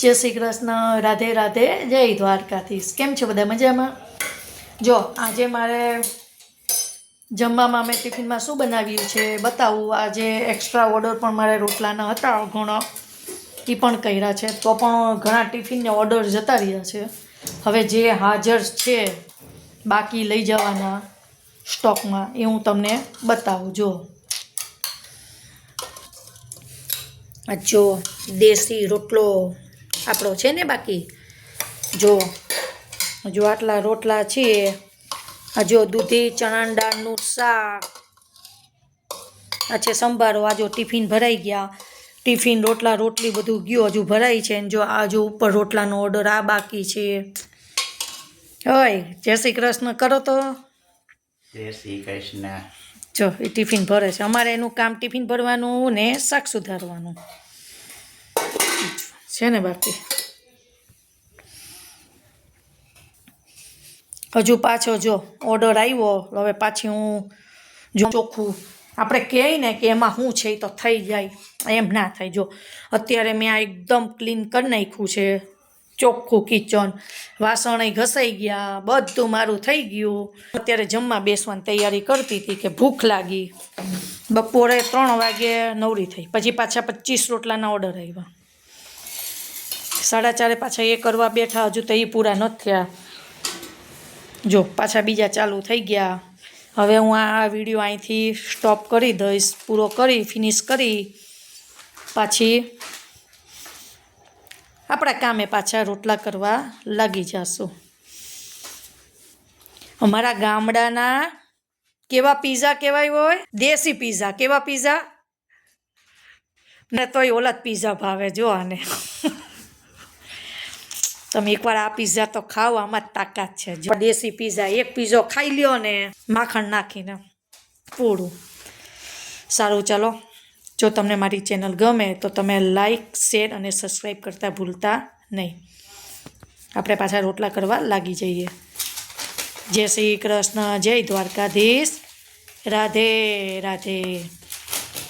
જય શ્રી કૃષ્ણ, રાધે રાધે, જય દ્વારકાધીશ. કેમ છો બધા મજામાં? જો, આજે મારે જમવામાં મેં ટિફિનમાં શું બનાવ્યું છે બતાવું. આજે એક્સ્ટ્રા ઓર્ડર પણ મારે રોટલાના હતા, ઘણો. એ પણ કર્યા છે. તો પણ ઘણા ટિફિનને ઓર્ડર જતા રહ્યા છે. હવે જે હાજર છે, બાકી લઈ જવાના સ્ટોકમાં, એ હું તમને બતાવું. જો. જો, દેશી રોટલો. આપણો છે ને બાકી? જો જો આટલા રોટલા છે આ જો દૂધી ચણા દાળનું શાક. આ છે સંભારો. આજો ટિફિન ભરાઈ ગયા. ટિફિન રોટલા રોટલી બધું ગયું. હજુ ભરાય છે ને જો આ જો ઉપર રોટલાનો ઓર્ડર આ બાકી છે. હોય જય શ્રી કૃષ્ણ. કરો તો. જય શ્રી કૃષ્ણ. જો એ ટિફિન ભરે છે. અમારે એનું કામ ટિફિન ભરવાનું ને શાક સુધારવાનું. છે ને બાકી? હજુ પાછો જો ઓર્ડર આવ્યો, હવે પાછી હું જો ચોખ્ખું. આપણે કહીએ ને કે એમાં શું છે એ તો થઈ જાય, એમ ના થાય. જો અત્યારે મેં આ એકદમ ક્લીન કરી નાખ્યું છે, ચોખ્ખું કિચન વાસણ ઘસાઈ ગયા, બધું મારું થઈ ગયું. અત્યારે જમવા બેસવાની તૈયારી કરતી હતી કે ભૂખ લાગી. બપોરે ત્રણ વાગે નવરી થઈ. પછી પાછા પચીસ રોટલાના ઓર્ડર આવ્યા. સાડા ચારે પાછા એ કરવા બેઠા, હજુ તો એ પૂરા નથી થયા. જો, પાછા બીજા ચાલુ થઈ ગયા. હવે હું આ વીડિયો અહીંથી સ્ટોપ કરી દઈશ, પૂરો કરી, ફિનિશ કરી. પાછી આપણા કામે પાછા રોટલા કરવા લાગી જશું. અમારા ગામડાના કેવા પીઝા કહેવાય હોય? દેશી પીઝા. કેવા પીઝા? ને, તોય ઓલા જ પીઝા ભાવે, જો આને. તમે એકવાર આ પીઝા તો ખાઓ, આમાં તાકાત છે. દેશી પીઝા એક પીઝો ખાઈ લ્યો ને માખણ નાખીને પૂરું. સારું, ચાલો. જો તમને મારી ચેનલ ગમે તો તમે લાઈક શેર અને સબસ્ક્રાઈબ કરતાં ભૂલતા નહીં. આપણે પાછા રોટલા કરવા લાગી જઈએ. જય શ્રી કૃષ્ણ, જય દ્વારકાધીશ. રાધે રાધે.